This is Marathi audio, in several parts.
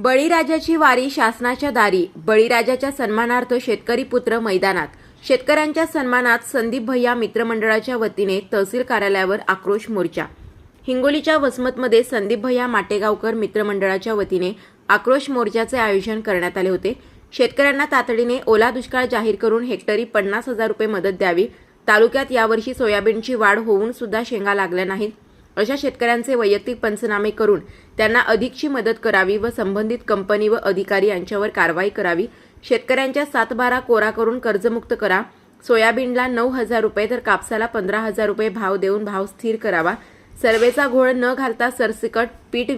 बळीराजाची वारी शासनाच्या दारी बळीराजाच्या सन्मानार्थ शेतकरी पुत्र मैदानात. शेतकऱ्यांच्या सन्मानात संदीप भैया मित्रमंडळाच्या वतीने तहसील कार्यालयावर आक्रोश मोर्चा. हिंगोलीच्या वसमतमध्ये संदीप भैया माटेगावकर मित्रमंडळाच्या वतीने आक्रोश मोर्चाचे आयोजन करण्यात आले होते. शेतकऱ्यांना तातडीने ओला दुष्काळ जाहीर करून हेक्टरी पन्नास हजार रुपये मदत द्यावी. तालुक्यात यावर्षी सोयाबीनची वाढ होऊन सुद्धा शेंगा लागल्या नाहीत. अशा शेतकऱ्यांचे वैयक्तिक पंचनामे करून त्यांना अधिकची मदत करावी व संबंधित कंपनी व अधिकारी यांच्यावर कारवाई करावी. शेतकऱ्यांच्या सातबारा कोरा करून कर्जमुक्त करा. सोयाबीनला नऊ हजार रुपये तर कापसाला पंधरा हजार रुपये भाव देऊन भाव स्थिर करावा. सर्वेचा घोळ न घालता सरसकट पीठ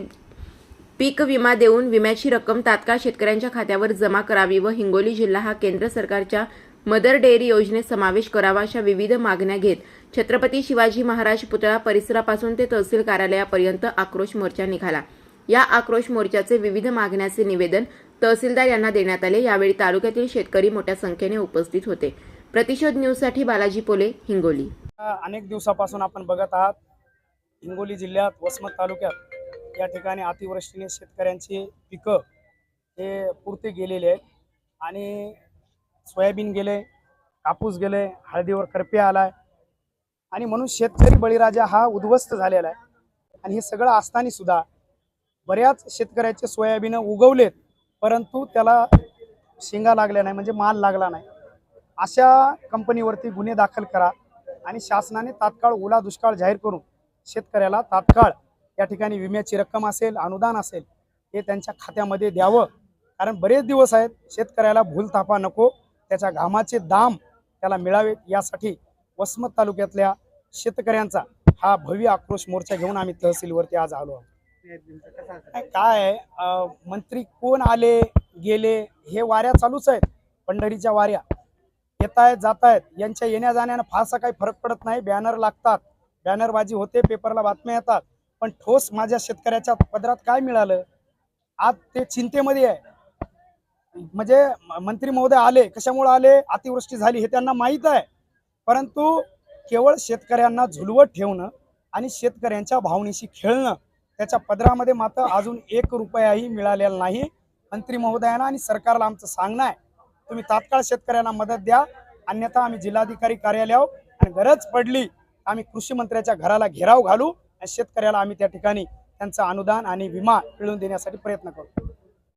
पीक विमा देऊन विम्याची रक्कम तात्काळ शेतकऱ्यांच्या खात्यावर जमा करावी व हिंगोली जिल्हा हा केंद्र सरकारच्या मदर डेअरी योजनेत समावेश करावा अशा विविध मागण्या घेत छत्रपती शिवाजी महाराज पुतळा परिसरापासून ते तहसील कार्यालयापर्यंत आक्रोश मोर्चा निघाला. या आक्रोश मोर्चाचे विविध मागण्याचे निवेदन तहसीलदार यांना देण्यात आले. यावेळी तालुक्यातील शेतकरी मोठ्या संख्येने उपस्थित होते. प्रतिशोध न्यूजसाठी बालाजी पोले हिंगोली. अनेक दिवसापासून आपण बघत आहात हिंगोली जिल्ह्यात वसमत तालुक्यात या ठिकाणी अतिवृष्टीने शेतकऱ्यांची पिकं हे पुरते गेलेले आहेत. आणि सोयाबीन गेले कापूस गेले हळदीवर करप्या आलाय. आणि म्हणून शेतकरी बळीराजा हा उद्ध्वस्त झालेला आहे. आणि हे सगळं असताना सुद्धा बऱ्याच शेतकऱ्याचे सोयाबीन उगवलेत परंतु त्याला शेंगा लागल्या नाही म्हणजे माल लागला नाही. अशा कंपनीवरती गुन्हे दाखल करा आणि शासनाने तात्काळ ओला दुष्काळ जाहीर करून शेतकऱ्याला तात्काळ या ठिकाणी विम्याची रक्कम असेल अनुदान असेल हे त्यांच्या खात्यामध्ये द्यावं. कारण बरेच दिवस आहेत शेतकऱ्याला भूलथापा नको. त्याच्या घामाचे दाम त्याला मिळावेत यासाठी वसमत तालुक्यातल्या शेतकऱ्यांचा हा भव्य आक्रोश मोर्चा घेऊन आम्ही तहसीलवरती आज आलो आहोत. काय आहे, मंत्री कोण आले गेले हे वाऱ्या चालूच आहेत. पंढरीच्या वाऱ्या येत आहेत जात आहेत. यांच्या येण्या जाण्यानं फारसा काही फरक पडत नाही. बॅनर लागतात. बॅनरबाजी होते पेपरला बातम्या येतात. पण ठोस माझ्या शेतकऱ्याच्या पदरात काय मिळालं? आज ते चिंतेमध्ये आहे. म्हणजे म- मंत्री महोदय आले कशामुळे आले अतिवृष्टी झाली हे त्यांना माहीत आहे. परंतु केवळ शेतकऱ्यांना झुलवत ठेवणं आणि शेतकऱ्यांच्या भावनेशी खेळणं त्याच्या पदरामध्ये मात्र अजून एक रुपयाही मिळालेला नाही. मंत्री महोदयांना आणि सरकारला आमचं सांगणं आहे तुम्ही तात्काळ शेतकऱ्यांना मदत द्या. अन्यथा आम्ही जिल्हाधिकारी कार्यालयावर आणि गरज पडली आम्ही कृषी मंत्र्याच्या घराला घेराव घालू आणि शेतकऱ्याला आम्ही त्या ठिकाणी त्यांचं अनुदान आणि विमा मिळवून देण्यासाठी प्रयत्न करू.